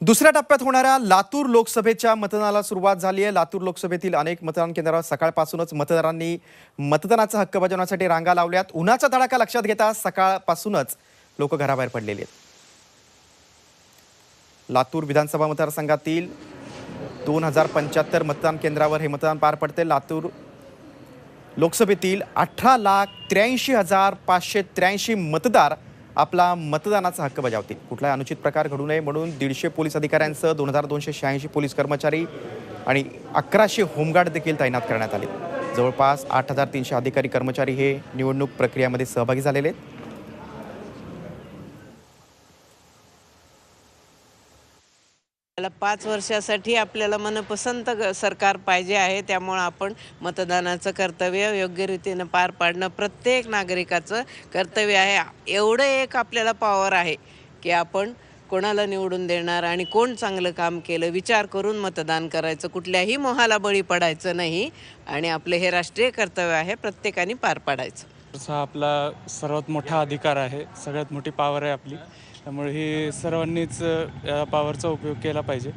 दुसऱ्या टप्प्यात होणाऱ्या लातूर लोकसभेच्या मतदानाला सुरुवात झाली आहे. लातूर लोकसभेतील अनेक मतदान केंद्रावर सकाळपासूनच मतदारांनी मतदानाचा हक्क बजावण्यासाठी रांगा लावल्यात. उन्हाचा तडाखा लक्षात घेता सकाळपासूनच लोक घराबाहेर पडलेले आहेत. लातूर विधानसभा मतदारसंघातील दोन हजार पंच्याहत्तर मतदान केंद्रावर हे मतदान पार पडते. लातूर लोकसभेतील अठरा लाख त्र्याऐंशी हजार पाचशे त्र्याऐंशी मतदार आपला मतदानाचा हक्क बजावतील. कुठलाही अनुचित प्रकार घडू नये म्हणून दीडशे पोलीस अधिकाऱ्यांसह दोन हजार दोनशे शहाऐंशी पोलीस कर्मचारी आणि अकराशे होमगार्ड देखील तैनात करण्यात आले. जवळपास आठ हजार तीनशे अधिकारी कर्मचारी हे निवडणूक प्रक्रियामध्ये सहभागी झालेले आहेत. आपल्याला पाच वर्षासाठी आपल्याला मनपसंत ग- सरकार पाहिजे आहे त्यामुळं आपण मतदानाचं कर्तव्य योग्य रीतीनं पार पाडणं प्रत्येक नागरिकाचं कर्तव्य आहे. एवढं एक आपल्याला पॉवर आहे की आपण कोणाला निवडून देणार आणि कोण चांगलं काम केलं विचार करून मतदान करायचं कुठल्याही मोहाला बळी पडायचं नाही आणि आपलं हे राष्ट्रीय कर्तव्य आहे प्रत्येकाने पार पाडायचं. हा आपला सर्वात मोठा अधिकार आहे सगळ्यात मोठी पॉवर आहे आपली. त्यामुळे ही सर्वांनीच या पॉवरचा उपयोग केला पाहिजे.